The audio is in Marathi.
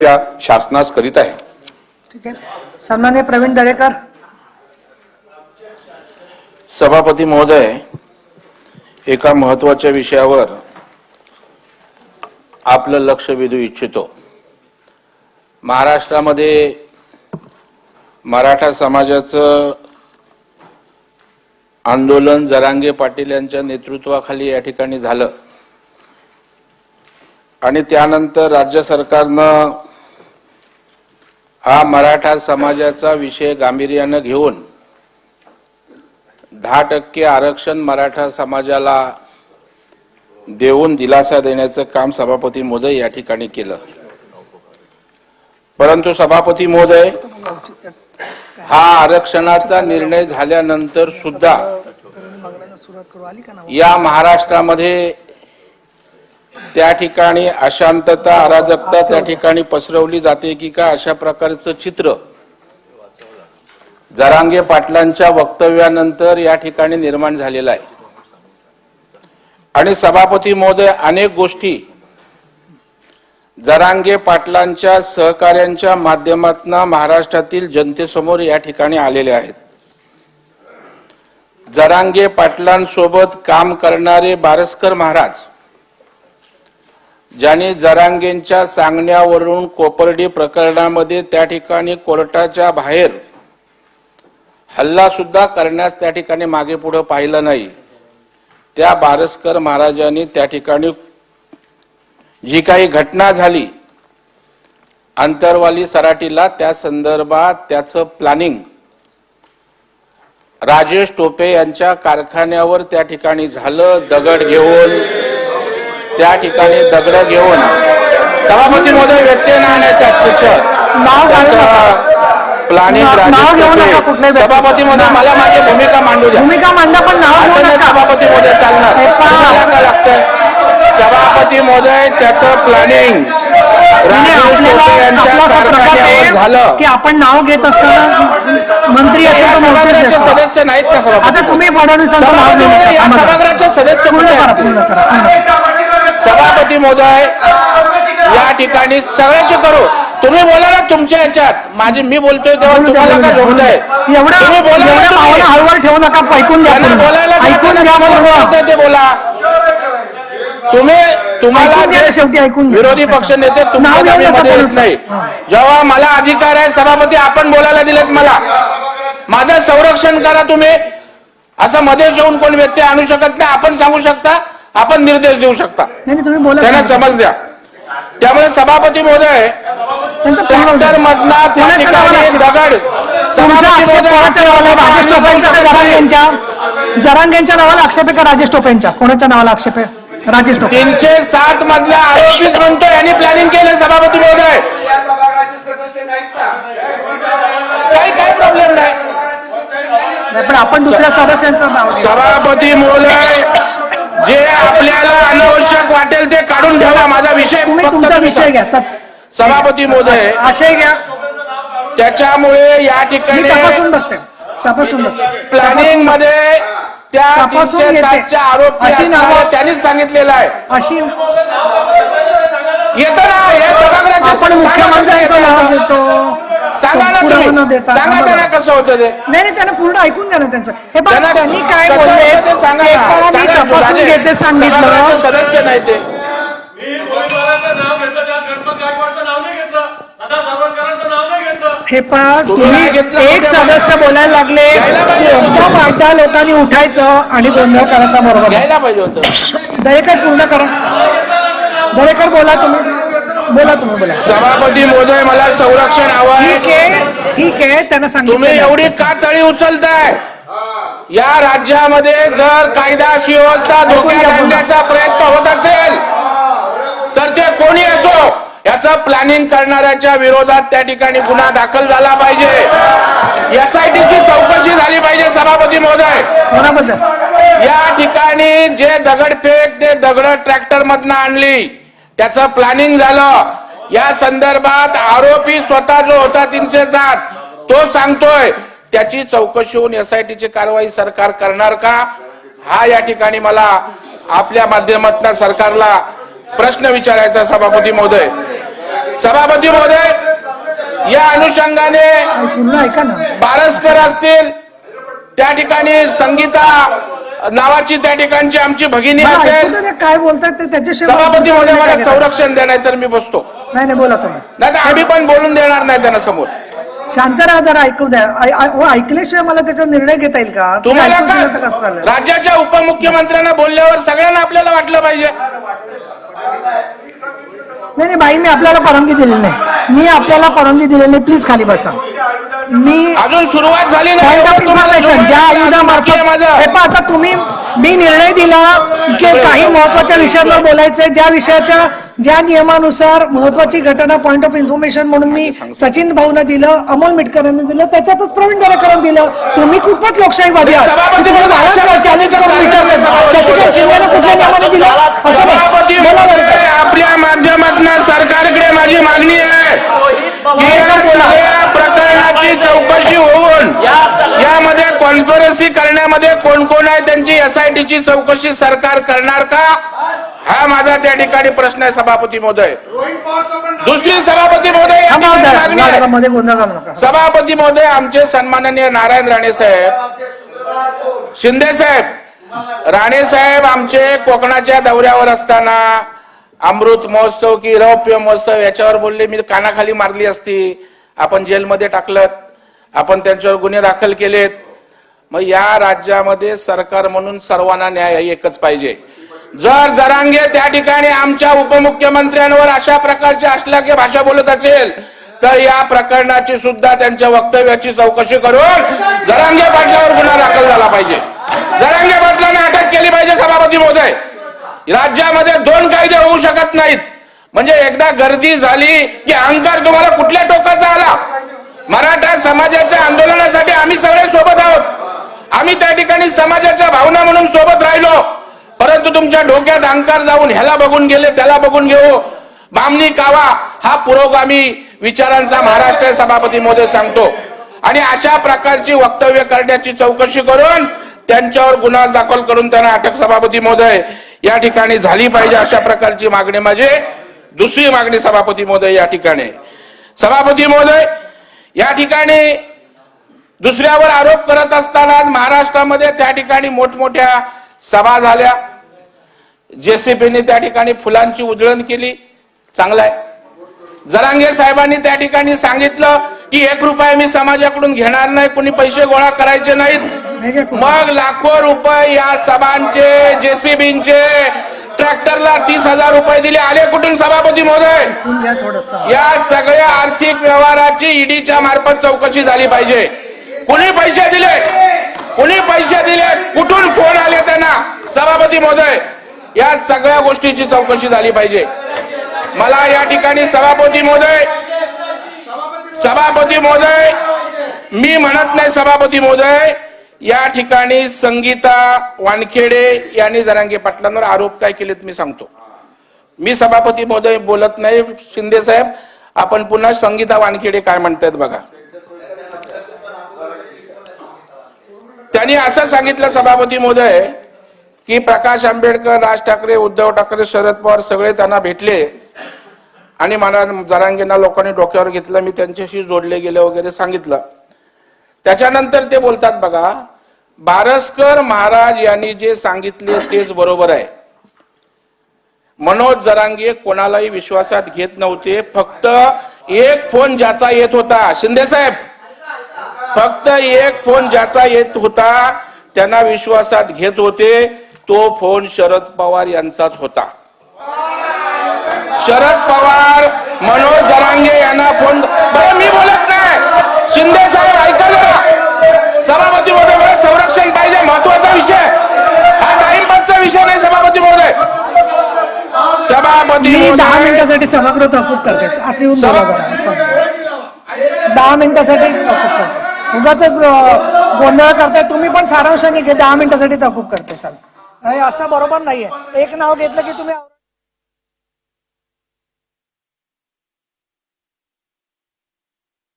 त्या शासनास करीत आहे. ठीक आहे. सन्मान्य प्रवीण दरेकर. सभापती महोदय एका महत्त्वाच्या विषयावर आपलं लक्ष वेधू इच्छितो. महाराष्ट्रामध्ये मराठा समाजाचं आंदोलन जरांगे पाटील यांच्या नेतृत्वाखाली या ठिकाणी झालं. आणि त्यानंतर राज्य सरकारनं हा मराठा समाजाचा विषय गांभीर्यानं घेऊन दहा टक्के आरक्षण मराठा समाजाला देऊन दिलासा देण्याचं काम सभापती महोदय या ठिकाणी केलं. परंतु सभापती महोदय हा आरक्षणाचा निर्णय झाल्यानंतर सुद्धा या महाराष्ट्रामध्ये त्या ठिकाणी अशांतता अराजकता त्या ठिकाणी पसरवली जाते की का अशा प्रकारचं चित्र. जरांगे पाटलांच्या वक्तव्यानंतर या ठिकाणी निर्माण झालेलं आहे. आणि सभापती महोदय अनेक गोष्टी जरांगे पाटलांच्या सहकार्यांच्या माध्यमातून महाराष्ट्रातील जनतेसमोर या ठिकाणी आलेले आहेत. जरांगे पाटलांसोबत काम करणारे बारसकर महाराज ज्यांनी जरांगेंच्या सांगण्यावरून कोपर्डी प्रकरणामध्ये त्या ठिकाणी कोर्टाच्या बाहेर हल्ला सुद्धा करण्यास त्या ठिकाणी मागे पुढे पाहिलं नाही. त्या बारसकर महाराजांनी त्या ठिकाणी जी काही घटना झाली अंतरवाली सराटीला त्या संदर्भात त्याचं प्लॅनिंग राजेश टोपे यांच्या कारखान्यावर त्या ठिकाणी झालं दगड घेऊन त्या ठिकाणी दगड घेऊन सभापती महोदय व्यत्यय न आणण्याचा शिक्षक नाव घालू प्लॅनिंग. सभापती महोदय मला माझी भूमिका मांडू द्या भूमिका मांडा पण असं नाही. सभापती महोदय चालणार काय लागतंय सभापती महोदय त्याचं प्लॅनिंग झालं की आपण नाव घेत असताना मंत्री असेल. सदस्य नाहीत का आता तुम्ही फडणवीसांचं नाव. सभागृहाचे सदस्य पूर्ण कुठे करा आहेत? पूर्ण करा पूर्ण. सभापती महोदय या ठिकाणी सगळ्याचे करू तुम्ही बोला ना तुमच्या याच्यात माझी मी बोलतोय तेव्हा द्या, तुम्हाला काय द्या, द्या. एवढं तुम्ही बोला ना एवढं तुम्ही. भावना हळूहळू ठेवू नका ऐकून घ्या त्यांना पूर्ण. बोलायला द्या, ऐकून त्यांना घ्या तुम्हाला पूर्ण. बोलायचं ते बोला तुम्ही तुम्हाला ऐकून घ्या जे शेवटी ऐकून घ्या. विरोधी पक्ष नेते नाव तुमच्या घेऊ नका जमिनीमध्ये येत कोणाचं. नाही जेव्हा मला अधिकार आहे सभापती आपण बोलायला दिलेत मला माझं संरक्षण करा तुम्ही असं मध्ये येऊन कोण व्यक्ती आणू शकत नाही आपण सांगू शकता आपण निर्देश देऊ शकता नाही तुम्ही बोला त्यांना समज द्या त्यामुळे सभापती महोदय. ट्रॅक्टर मधला कोणाच्या नावाला आक्षेप? दगड नावाला आहे? का आक्षेप आहे राजेश टोपे यांच्या कोणाच्या नावाला आक्षेप आहे राजेश टोपे तीनशे सात मधल्या आरोपीच म्हणतो यांनी प्लॅनिंग केलं सभापती महोदय काही काही प्रॉब्लेम नाही पण आपण दुसऱ्या सदस्यांचं नाव. सभापती महोदय जे आपल्याला अनावश्यक वाटेल ते काढून ठेवा माझा विषय तुम्ही तुमचा विषय घ्या. सभापती महोदय. आशय घ्या. त्याच्यामुळे या मी ठिकाणी तपासून बघते. तपासून बघते. प्लॅनिंगमध्ये त्या तपासून तीनशे घेते. सातच्या आरोपी अशी नावं- असणाऱ्या त्यांनीच सांगितलेलं आहे. अशी येतं ना हे सभागृहाचे आपण सांगा कसं मुख्यमंत्र्यांचं नाव. घेतो. सांगा ना पुरावा न तुम्ही देता सांगा थांबा. त्यांना कसं होतं ते. नाही नाही त्यांना पूर्ण ऐकून घ्या ना त्यांचं. हे पण त्यांना त्यांनी काय कसं बोलले? होतं ते सांगा ते ना. पहा, मी सांगा तपासून राजे, घेते सभागृहाचे सांगितलं सदस्य नाही ते. मी गोविंदरावांचं नाव घेतलं त्या गणपत गायकवाडचं नाव नाही घेतलं. सदा सावरकरांचं नाव नाही घेतलं. हे पहा तुम्ही घेतलं एक कुठे सदस्य बोलायला लागले घ्यायला की पाहिजे होतं. एकदम वाटा लोकांनी उठायचं आणि गोंधळ करायचा बरोबर. आहे. घ्यायला पाहिजे होतं. दरेकर पूर्ण करा. दरेकर बोला तुम्ही. बोला तुम्ही बोला. सभापती महोदय मला संरक्षण हवं आहे. ठीक आहे त्यांना तुम्ही सांगितलं एवढी का तळी उचलताय. या राज्यामध्ये जर कायदा सुव्यवस्था धोक्यात. आणण्याचा प्रयत्न होत असेल तर ते कोणी असो याचं प्लॅनिंग करणाऱ्याच्या विरोधात त्या ठिकाणी गुन्हा दाखल झाला पाहिजे. एसआयटीची चौकशी झाली पाहिजे सभापती महोदय. या ठिकाणी जे दगडफेक ते दगड ट्रॅक्टर मधनं आणली त्याचं प्लॅनिंग झालं. या संदर्भात आरोपी स्वतः जो होता तीनशे सात. तो सांगतोय त्याची चौकशी होऊन एसआयटीची कारवाई सरकार करणार का? हा या ठिकाणी मला आपल्या माध्यमातून सरकारला प्रश्न विचारायचा सभापती महोदय. सभापती महोदय या अनुषंगाने बारसकर असतील त्या ठिकाणी संगीता नावाची त्या ठिकाणची आमची भगिनी असेल. काय बोलतात ते त्याच्याशिवाय सभापती महोदय मला? संरक्षण नाही तर मी बसतो. नाही नाही बोला तुम्ही. नाही तर आम्ही पण बोलून देणार नाही त्यांना समोर. शांत राहा जरा ऐकू द्या. ऐ- ऐ- हो, ऐकल्याशिवाय मला त्याच्यावर निर्णय घेता येईल का? तुम्ही तुम्हाला दिलं तर का? राज्याच्या उपमुख्यमंत्र्यांना बोलल्यावर सगळ्यांना आपल्याला वाटलं पाहिजे? नाही नाही बाई मी आपल्याला परवानगी दिलेली नाही. मी आपल्याला परवानगी दिलेली नाही. प्लीज खाली बसा. मी अजून सुरुवात झाली नाही. पॉइंट ऑफ तुम्हाला इन्फॉर्मेशन ज्या बाकी आयुधामार्फत आहे माझं हे पहा आता तुम्ही मी निर्णय दिला की काही महत्त्वाच्या विषयांवर बोलायचंय. ज्या विषयाच्या ज्या नियमानुसार महत्वाची घटना पॉइंट ऑफ इन्फॉर्मेशन म्हणून मी सचिन भाऊना दिलं अमोल मिटकरांना दिलं त्याच्यातच प्रवीण दरेकरांना दिलं. तुम्ही खूपच लोकशाहीवादी आहात. चॅलेंज करून विचारलं. महोदय, शशिकांत शिंदेनं कुठल्या नियमाने दिलं? असं आपल्या माध्यमातून सरकारकडे माझी मागणी आहे. प्रकरणाची चौकशी होऊन यामध्ये कॉन्स्पिरसी करण्यामध्ये कोण कोण आहे त्यांची एसआयटीची चौकशी सरकार करणार का? हा माझा त्या ठिकाणी प्रश्न आहे सभापती महोदय. दुसरी सभापती महोदय सभापती महोदय आमचे सन्माननीय नारायण राणे साहेब. शिंदे साहेब राणे साहेब आमचे कोकणाच्या दौऱ्यावर असताना अमृत महोत्सव की रौप्य महोत्सव याच्यावर बोलले मी कानाखाली मारली असती. आपण जेलमध्ये टाकलं आपण त्यांच्यावर गुन्हे दाखल केलेत. मग या राज्यामध्ये सरकार म्हणून सर्वांना न्याय एकच पाहिजे. जर जरांगे त्या ठिकाणी आमच्या उपमुख्यमंत्र्यांवर अशा प्रकारची अश्लाघ्य भाषा बोलत असेल तर या प्रकरणाची सुद्धा त्यांच्या वक्तव्याची चौकशी करून जरांगे पाटलावर गुन्हा दाखल झाला पाहिजे. जरांगे पाटलांना अटक केली पाहिजे सभापती महोदय. राज्यामध्ये दोन कायदे होऊ शकत नाहीत. म्हणजे एकदा गर्दी झाली की अहंकार तुम्हाला कुठल्या टोकाचा आला? मराठा समाजाच्या आंदोलनासाठी आम्ही सगळे सोबत आहोत. आम्ही त्या ठिकाणी समाजाच्या भावना म्हणून सोबत राहिलो. परंतु तुमच्या डोक्यात अंकार जाऊन ह्याला बघून गेले त्याला बघून घेऊ हो. बामणी कावा हा पुरोगामी विचारांचा महाराष्ट्र सभापती मोदी सांगतो. आणि अशा प्रकारची वक्तव्य करण्याची चौकशी करून त्यांच्यावर गुन्हा दाखल करून त्यांना अटक सभापती महोदय या ठिकाणी झाली पाहिजे अशा प्रकारची मागणी माझी. दुसरी मागणी सभापती महोदय या ठिकाणी. सभापती महोदय या ठिकाणी दुसऱ्यावर आरोप करत असताना महाराष्ट्रामध्ये त्या ठिकाणी मोठमोठ्या सभा झाल्या. जेसीबीने त्या ठिकाणी फुलांची उधळण केली. चांगलं आहे जरांगे साहेबांनी त्या ठिकाणी सांगितलं की एक रुपये मी समाजाकडून घेणार नाही कोणी पैसे गोळा करायचे नाहीत? मग लाखो रुपये या सभांचे जेसीबींचे ट्रॅक्टरला तीस हजार रुपये दिले. आले कुठून सभापती महोदय? या सगळ्या आर्थिक व्यवहाराची ईडीच्या मार्फत चौकशी झाली पाहिजे. कुणी पैसे दिले? कुणी पैसे दिले? कुठून फोन आले त्यांना? सभापती महोदय या सगळ्या गोष्टीची चौकशी झाली पाहिजे. मला या ठिकाणी सभापती महोदय सभापती महोदय मी म्हणत नाही सभापती महोदय या ठिकाणी संगीता वानखेडे यांनी जरांगे पाटलांवर आरोप काय केलेत मी सांगतो. मी सभापती महोदय बोलत नाही शिंदे साहेब. आपण पुन्हा संगीता वानखेडे काय म्हणतायत बघा. त्यांनी असं सांगितलं सभापती महोदय की प्रकाश आंबेडकर राज ठाकरे उद्धव ठाकरे शरद पवार सगळे त्यांना भेटले. आणि मला जरांगेंना लोकांनी डोक्यावर घेतलं मी त्यांच्याशी जोडले गेले वगैरे सांगितलं. त्याच्यानंतर ते बोलतात बघा भारस्कर महाराज यांनी जे सांगितले तेच बरोबर आहे. मनोज जरांगे कोणालाही विश्वासात घेत नव्हते फक्त एक फोन ज्याचा येत होता. शिंदे साहेब फक्त एक फोन ज्याचा येत होता त्यांना विश्वासात घेत होते. तो फोन शरद पवार यांचाच होता. शरद पवार मनोज जरांगे यांना फोन बरं मी बोलत नाही. शिंदे साहेब ऐका जरा. सभापती महोदय संरक्षण पाहिजे महत्त्वाचा विषय. हा टाइमपासचा विषय नाही सभापती महोदय. सभापती मी दहा मिनिटासाठी सभागृह तहकूब करते. आता येऊन बोला जरा असं. दहा मिनिटासाठी तहकूब करते. उगाच गोंधळ करताय तुम्ही पण सारांशाने घे दहा मिनिटासाठी तहकूब करते. चाल नाही असं बरोबर नाहीये. एक नाव घेतलं की तुम्ही